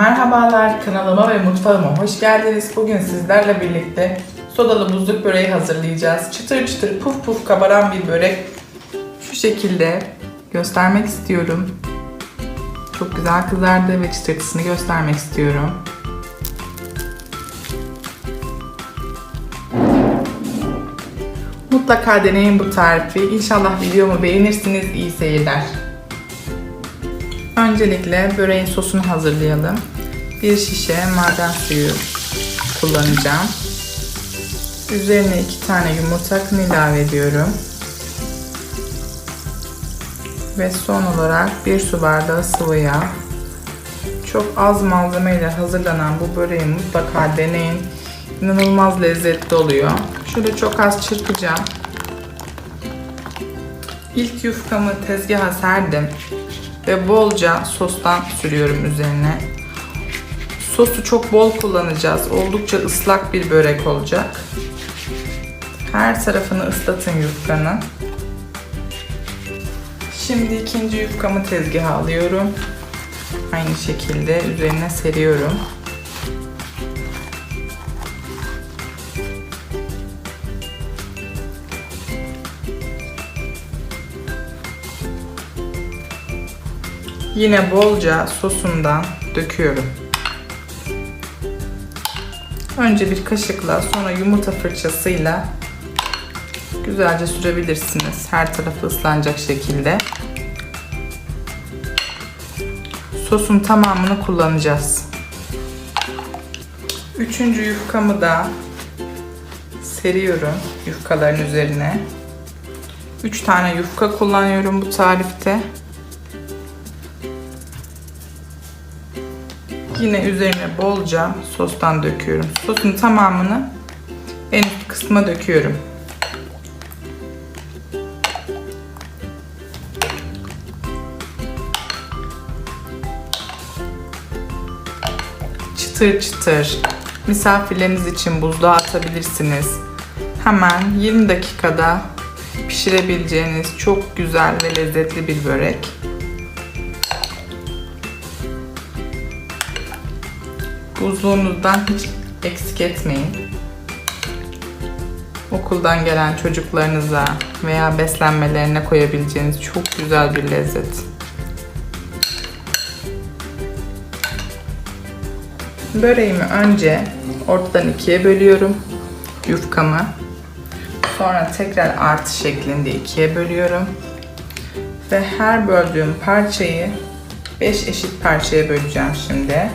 Merhabalar kanalıma ve mutfağıma hoş geldiniz. Bugün sizlerle birlikte sodalı buzluk böreği hazırlayacağız. Çıtır çıtır puf puf kabaran bir börek. Şu şekilde göstermek istiyorum. Çok güzel kızardı ve çıtırtısını göstermek istiyorum. Mutlaka deneyin bu tarifi. İnşallah videomu beğenirsiniz. İyi seyirler. Öncelikle böreğin sosunu hazırlayalım. Bir şişe maden suyu kullanacağım. Üzerine iki tane yumurta akını ilave ediyorum. Ve son olarak bir su bardağı sıvı yağ. Çok az malzemeyle hazırlanan bu böreği mutlaka deneyin. İnanılmaz lezzetli oluyor. Şöyle çok az çırpacağım. İlk yufkamı tezgaha serdim ve bolca sostan sürüyorum üzerine. Sosu çok bol kullanacağız. Oldukça ıslak bir börek olacak. Her tarafını ıslatın yufkanın. Şimdi ikinci yufkamı tezgaha alıyorum. Aynı şekilde üzerine seriyorum. Yine bolca sosundan döküyorum. Önce bir kaşıkla sonra yumurta fırçasıyla güzelce sürebilirsiniz. Her tarafı ıslanacak şekilde. Sosun tamamını kullanacağız. Üçüncü yufkamı da seriyorum yufkaların üzerine. 3 tane yufka kullanıyorum bu tarifte. Yine üzerine bolca sostan döküyorum. Sosun tamamını en üst kısma döküyorum. Çıtır çıtır. Misafirleriniz için buzluğa atabilirsiniz. Hemen 20 dakikada pişirebileceğiniz çok güzel ve lezzetli bir börek. Buzluğunuzdan hiç eksik etmeyin. Okuldan gelen çocuklarınıza veya beslenmelerine koyabileceğiniz çok güzel bir lezzet. Böreğimi önce ortadan ikiye bölüyorum. Yufkamı. Sonra tekrar artı şeklinde ikiye bölüyorum. Ve her böldüğüm parçayı 5 eşit parçaya böleceğim şimdi.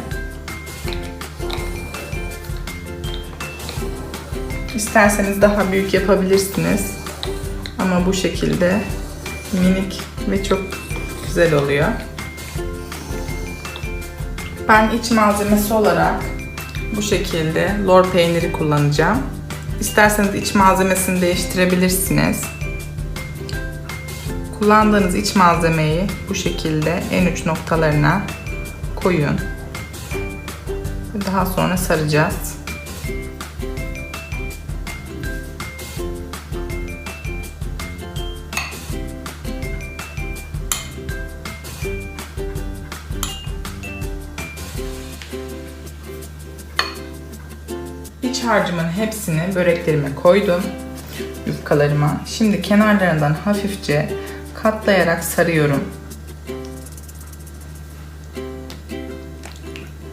İsterseniz daha büyük yapabilirsiniz. Ama bu şekilde minik ve çok güzel oluyor. Ben iç malzemesi olarak bu şekilde lor peyniri kullanacağım. İsterseniz iç malzemesini değiştirebilirsiniz. Kullandığınız iç malzemeyi bu şekilde en uç noktalarına koyun. Daha sonra saracağız. İç harcımın hepsini böreklerime koydum. Yufkalarıma. Şimdi kenarlarından hafifçe katlayarak sarıyorum.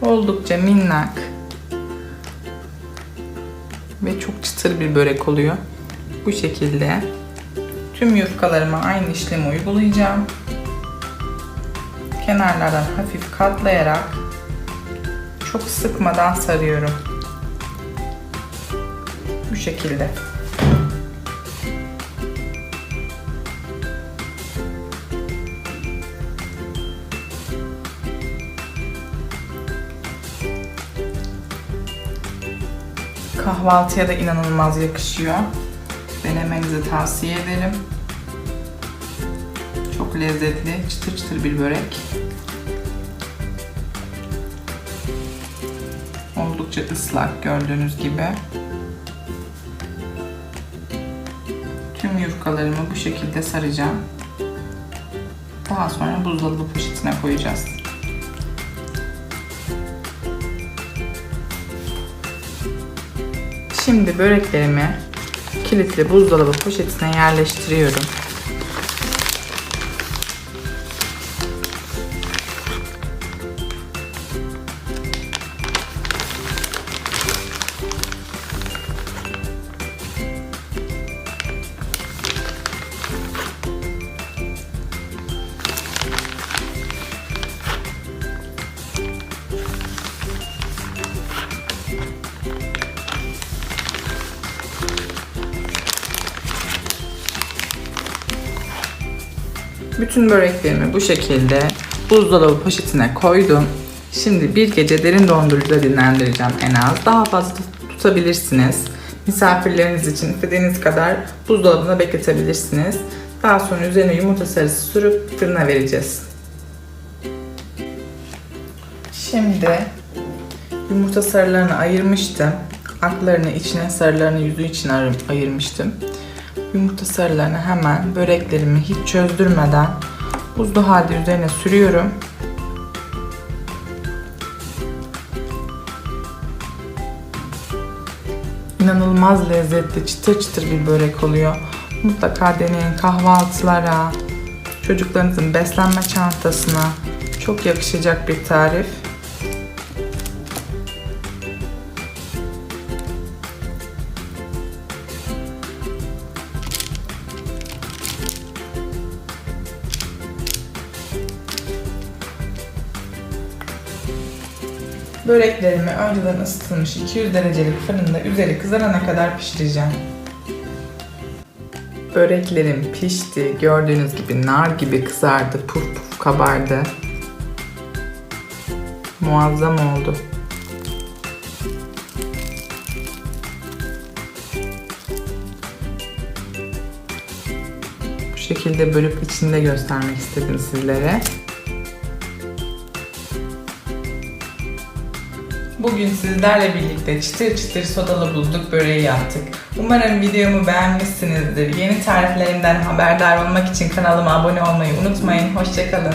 Oldukça minnak ve çok çıtır bir börek oluyor. Bu şekilde tüm yufkalarıma aynı işlemi uygulayacağım. Kenarlardan hafif katlayarak çok sıkmadan sarıyorum. Bu şekilde. Kahvaltıya da inanılmaz yakışıyor. Denemenizi tavsiye ederim. Çok lezzetli, çıtır çıtır bir börek. Oldukça ıslak gördüğünüz gibi. yufkalarımı bu şekilde saracağım. Daha sonra buzdolabı poşetine koyacağız. Şimdi böreklerimi kilitli buzdolabı poşetine yerleştiriyorum. Bütün böreklerimi bu şekilde buzdolabı poşetine koydum. Şimdi bir gece derin dondurucuda dinlendireceğim en az. Daha fazla tutabilirsiniz. Misafirleriniz için istediğiniz kadar buzdolabına bekletebilirsiniz. Daha sonra üzerine yumurta sarısı sürüp fırına vereceğiz. Şimdi yumurta sarılarını ayırmıştım. Aklarını içine, sarılarını yüzü için ayır- ayırmıştım. Yumurta sarılarını hemen böreklerimi hiç çözdürmeden buzlu halde üzerine sürüyorum. İnanılmaz lezzetli, çıtır çıtır bir börek oluyor. Mutlaka deneyin kahvaltılara, çocuklarınızın beslenme çantasına çok yakışacak bir tarif. Böreklerimi önceden ısıtılmış 200 derecelik fırında üzeri kızarana kadar pişireceğim. Böreklerim pişti. Gördüğünüz gibi nar gibi kızardı. Puf puf kabardı. Muazzam oldu. Bu şekilde bölüp içinde göstermek istedim sizlere. Bugün sizlerle birlikte çıtır çıtır sodalı buzluk böreği yaptık. Umarım videomu beğenmişsinizdir. Yeni tariflerimden haberdar olmak için kanalıma abone olmayı unutmayın. Hoşçakalın.